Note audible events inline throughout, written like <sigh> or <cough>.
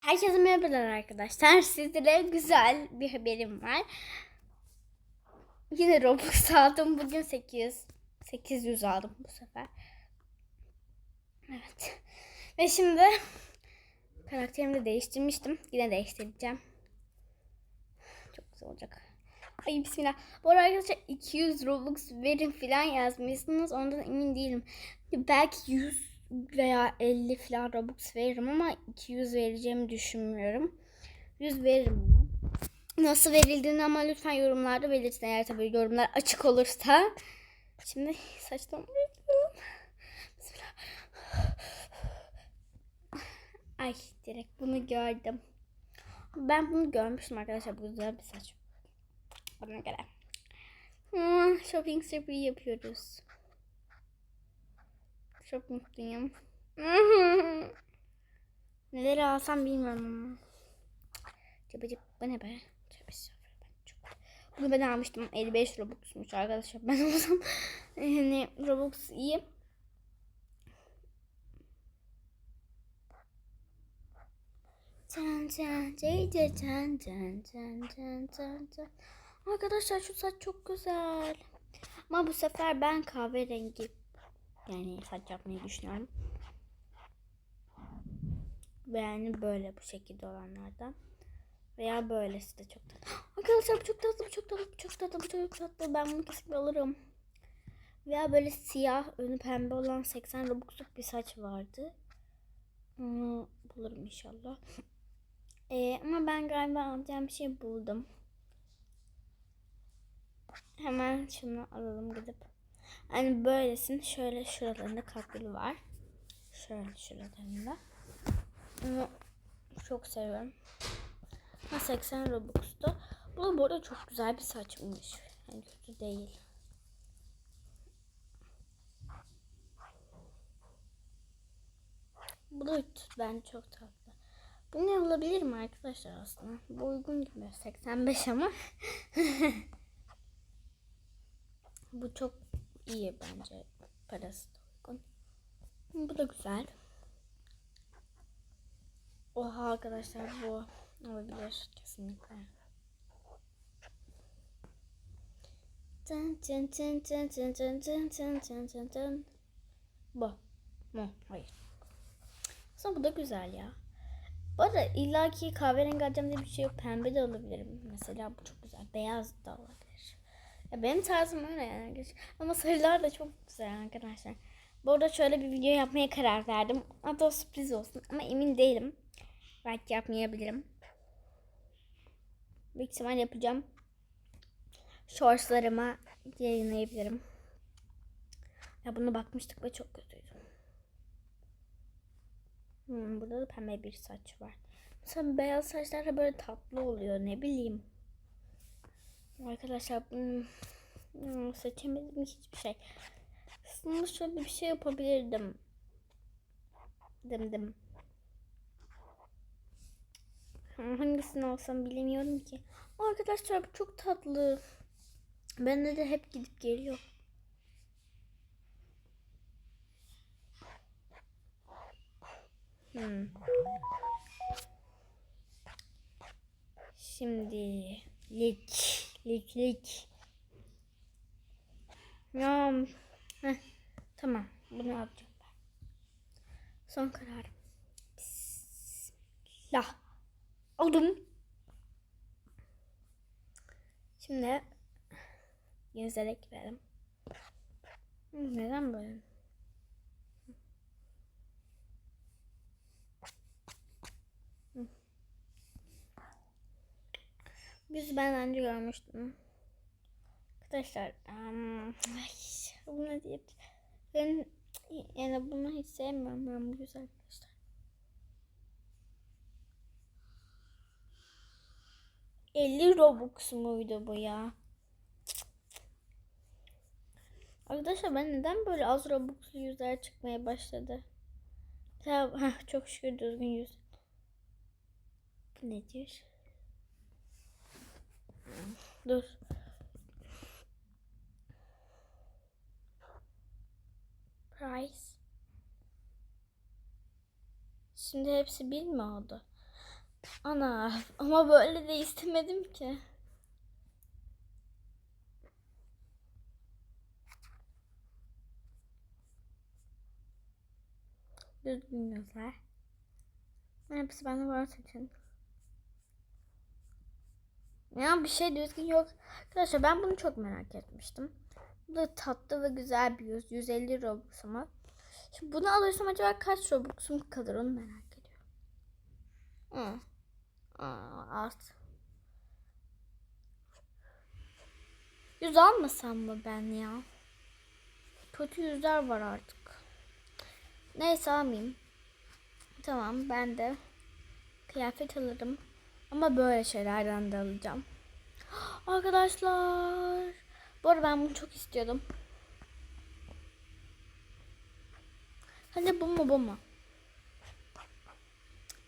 Herkese merhabalar arkadaşlar. Sizlere güzel bir haberim var. Yine Robux aldım. Bugün 800. 800 aldım bu sefer. Evet. Ve şimdi karakterimi de değiştirmiştim. Yine değiştireceğim. Çok güzel olacak. Ay bismillah. Bu arada arkadaşlar 200 Robux verin falan yazmışsınız. Ondan emin değilim. Belki 100 veya 50 falan Robux veririm ama 200 vereceğimi düşünmüyorum. 100 veririm ama. Nasıl verildiğini ama lütfen yorumlarda belirtin eğer tabii yorumlar açık olursa. Şimdi yapıyorum. Bismillah. Ay direkt bunu gördüm. Ben bunu görmüştüm arkadaşlar. Bu güzel bir saç. Bana göre. Hmm, shopping spree yapıyoruz. Çok mutluyum. <laughs> Neleri alsam bilmiyorum ama. Cıbıcık bu ne be? Ben çok- Bunu ben almıştım. 55 Robux'muş arkadaşlar. Ben <laughs> olsam yani Robux iyi. Can can can can can can can can can. Arkadaşlar şu saç çok güzel. Ama bu sefer ben kahverengi yani saç yapmayı düşünüyorum. Ve yani böyle bu şekilde olanlardan. Veya böylesi de çok tatlı. <gasps> Arkadaşlar bu çok tatlı, bu çok tatlı, bu çok tatlı, bu çok tatlı. Ben bunu kesinlikle alırım. Veya böyle siyah, önü pembe olan 80 Robux'luk bir saç vardı. Onu bulurum inşallah. <sniffs> Ee, ama ben galiba alacağım bir şey buldum. Hemen şunu alalım gidip. Hani böylesin. Şöyle şuralarında kakül var. Şöyle şuralarında. Bunu çok seviyorum. Ha 80 Robux'tu. Bu bu çok güzel bir saçmış. Yani kötü değil. Bu da ben çok tatlı. Bunu alabilirim arkadaşlar aslında. Bu uygun gibi 85 ama. <laughs> bu çok iyi bence. Parası da uygun. Bu da güzel. Oha arkadaşlar bu olabilir kesinlikle. Tın tın tın tın tın tın tın tın tın tın tın. Bu. Mu? Hayır. Aslında bu da güzel ya. Bu arada illaki kahverengi alacağım diye bir şey yok. Pembe de alabilirim. Mesela bu çok güzel. Beyaz da olabilir. Ya benim tarzım öyle yani. Ama sarılar da çok güzel arkadaşlar. Bu arada şöyle bir video yapmaya karar verdim. Hatta o sürpriz olsun. Ama emin değilim. Belki yapmayabilirim. Büyük ihtimal yapacağım. Shortslarıma yayınlayabilirim. Ya buna bakmıştık ve çok kötüydü. Hmm, burada da pembe bir saç var. Mesela beyaz saçlar da böyle tatlı oluyor ne bileyim. Arkadaşlar hmm, hmm, seçemedim hiçbir şey. Aslında şöyle bir şey yapabilirdim. Dım dım. Hmm, Hangisini alsam bilemiyorum ki. Arkadaşlar bu çok tatlı. Bende de hep gidip geliyor. Hmm. Şimdi lik lik lik. Ya heh, tamam bunu alacağım ben. Son kararım. Bismillah. Aldım. Şimdi gözlere girelim. Neden böyle? Biz ben önce görmüştüm. Arkadaşlar um, ay, bu ne diyeyim? Ben yani bunu hiç sevmiyorum ben bu güzel arkadaşlar. ...50 Robux muydu bu ya? Arkadaşlar ben neden böyle az Robux'lu yüzler çıkmaya başladı? Tamam, çok şükür düzgün yüz. Bu ne diyor? Dur. Price. Şimdi hepsi bir mi oldu? Ana ama böyle de istemedim ki. Düzgün gözler. Hepsi bende var için. Ya bir şey düzgün yok. Arkadaşlar ben bunu çok merak etmiştim. Bu da tatlı ve güzel bir yüz. 150 Robux ama. Şimdi bunu alırsam acaba kaç Robux'um kalır onu merak ediyorum. Hı. Aa, az. Yüz almasam mı ben ya? Kötü yüzler var artık. Neyse almayayım. Tamam ben de kıyafet alırım. Ama böyle şeylerden de alacağım. <gasps> Arkadaşlar. Bu arada ben bunu çok istiyordum. Hani bu mu bu mu?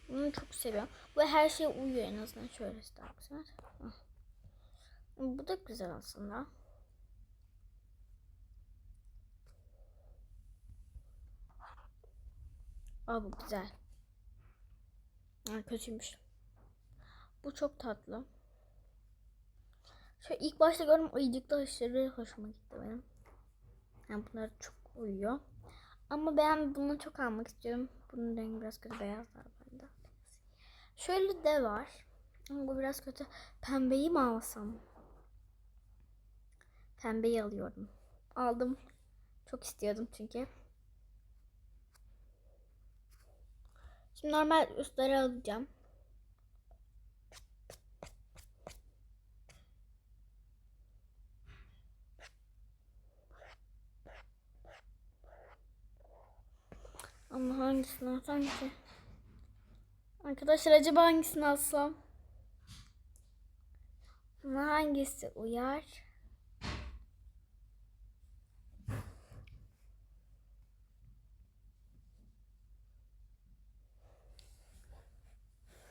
Bunu çok seviyorum. Bu her şeye uyuyor en azından. Şöyle isterseniz. Bu da güzel aslında. Aa bu güzel. Aa, kötüymüş. Bu çok tatlı. Şöyle ilk başta gördüm ayıcıklı aşırı hoşuma gitti benim. Yani bunlar çok uyuyor. Ama ben bunu çok almak istiyorum. Bunun rengi biraz kötü beyazlar bende. Şöyle de var. Ama bu biraz kötü. Pembeyi mi alsam? Pembeyi alıyorum. Aldım. Çok istiyordum çünkü. Şimdi normal üstleri alacağım. Ama hangisini alsam ki? Arkadaşlar acaba hangisini alsam? Ama hangisi uyar?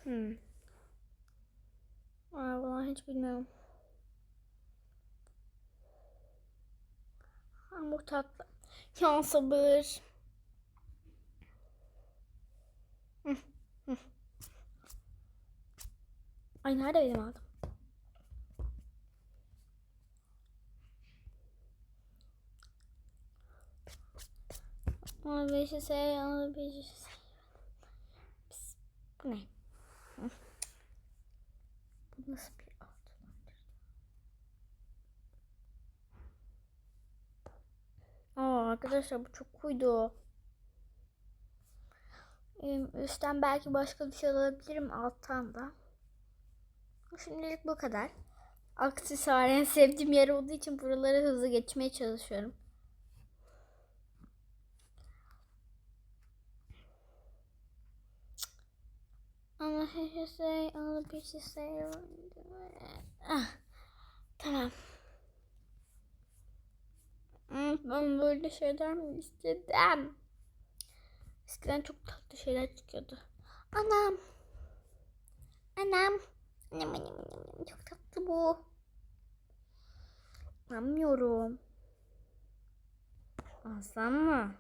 Hmm. Aa, vallahi hiç bilmiyorum. Hamur tatlı. Ya sabır. Ay nerede benim aldım? Ona bir şey say, ona bir şey Bu ne? Bu nasıl bir alt? Aa arkadaşlar bu çok kuydu. Üstten belki başka bir şey alabilirim alttan da. Şimdilik bu kadar. Aksesuar en sevdiğim yer olduğu için buraları hızlı geçmeye çalışıyorum. Ama her şey alıp bir şey Ah, tamam. Hmm, Ben böyle şeyler mi istedim? Eskiden çok tatlı şeyler çıkıyordu. Anam. Anam. Anam anam anam. Çok tatlı bu. Anlamıyorum. Alsam mı?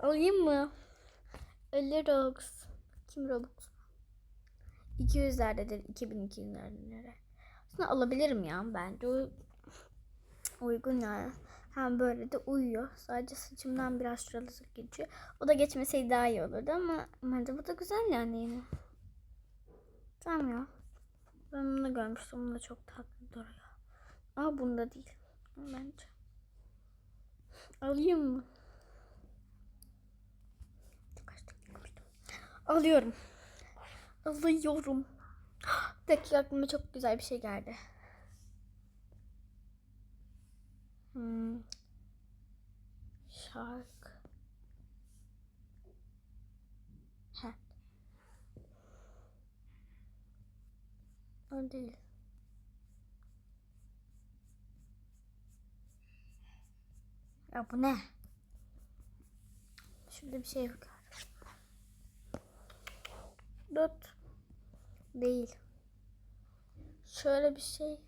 Alayım mı? 50 Robux. Kim Robux? 200'lerdedir. 2200'lerde. Aslında alabilirim ya bence. Uygun yani. Hem böyle de uyuyor. Sadece saçımdan biraz şurası geçiyor. O da geçmeseydi daha iyi olurdu ama bence bu da güzel yani yine. Tamam ya. Ben bunu görmüştüm. Bunu da çok tatlı duruyor. Ama bunda değil. Bence. Alayım mı? Alıyorum. Alıyorum. <gasps> Dakika aklıma çok güzel bir şey geldi. Hmm. Şarkı. Heh. O değil. Ya bu ne? Şurada bir şey var. Dört. Değil. Şöyle bir şey.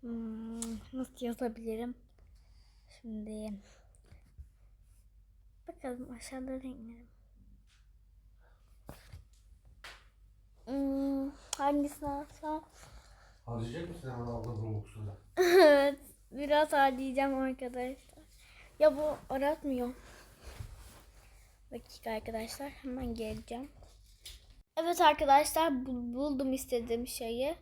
Hmm, nasıl yazabilirim? Şimdi bakalım aşağıda renklerim. Hmm, hangisini alsam? <laughs> Harcayacak mısın hemen aldığın Robux'u da? Evet. Biraz harcayacağım arkadaşlar. Ya bu aratmıyor. Dakika arkadaşlar. Hemen geleceğim. Evet arkadaşlar bul- buldum istediğim şeyi.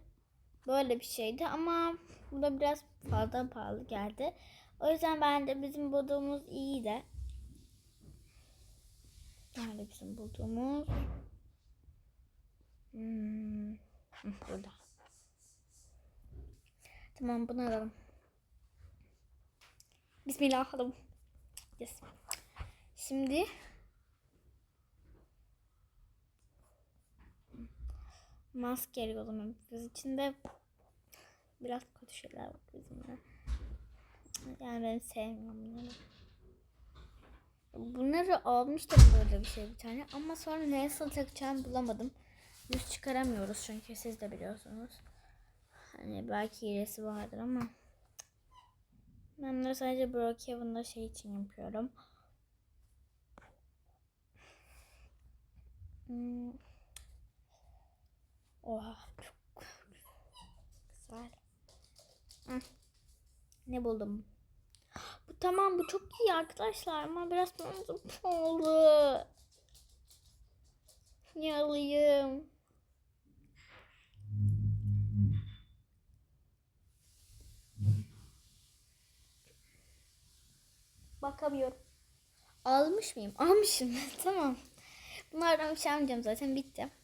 Böyle bir şeydi ama bu da biraz fazla pahalı geldi. O yüzden ben de bizim bulduğumuz iyi de. Nerede bizim bulduğumuz? Hmm, <laughs> burada. Tamam bunu alalım. Bismillah alalım. Yes. Şimdi maske alalım. Biz içinde biraz kötü şeyler var bizimle. Yani ben sevmiyorum bunları. Bunları almıştım böyle bir şey bir tane ama sonra nasıl takacağımı bulamadım. Yüz çıkaramıyoruz çünkü siz de biliyorsunuz. Hani belki hilesi vardır ama ben bunları sadece Brookhaven'da şey için yapıyorum. Hmm. Oha çok güzel. Ne buldum? Bu tamam bu çok iyi arkadaşlar ama biraz fazla pahalı. Ne alayım? Bakamıyorum. Almış mıyım? Almışım. <laughs> tamam. Bunlardan bir şey almayacağım zaten. Bitti.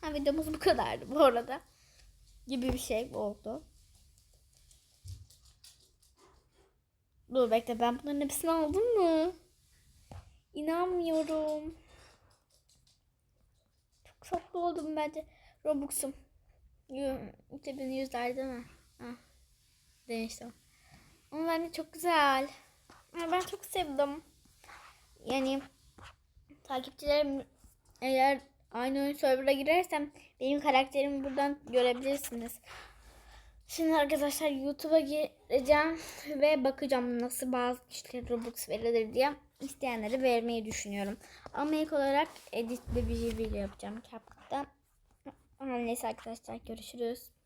Ha videomuz bu kadardı bu arada. Gibi bir şey oldu. Dur bekle ben bunların hepsini aldım mı? İnanmıyorum. Çok şoklu oldum bence. Robux'um. Yu- 2100'ler değil mi? Ha. Demiştim. Ama bence çok güzel. Ben çok sevdim. Yani takipçilerim eğer aynı oyun server'a girersem benim karakterimi buradan görebilirsiniz. Şimdi arkadaşlar YouTube'a gireceğim ve bakacağım nasıl bazı kişilere Robux verilir diye isteyenlere vermeyi düşünüyorum. Ama ilk olarak editli bir video yapacağım CapCut'ta. Neyse arkadaşlar görüşürüz.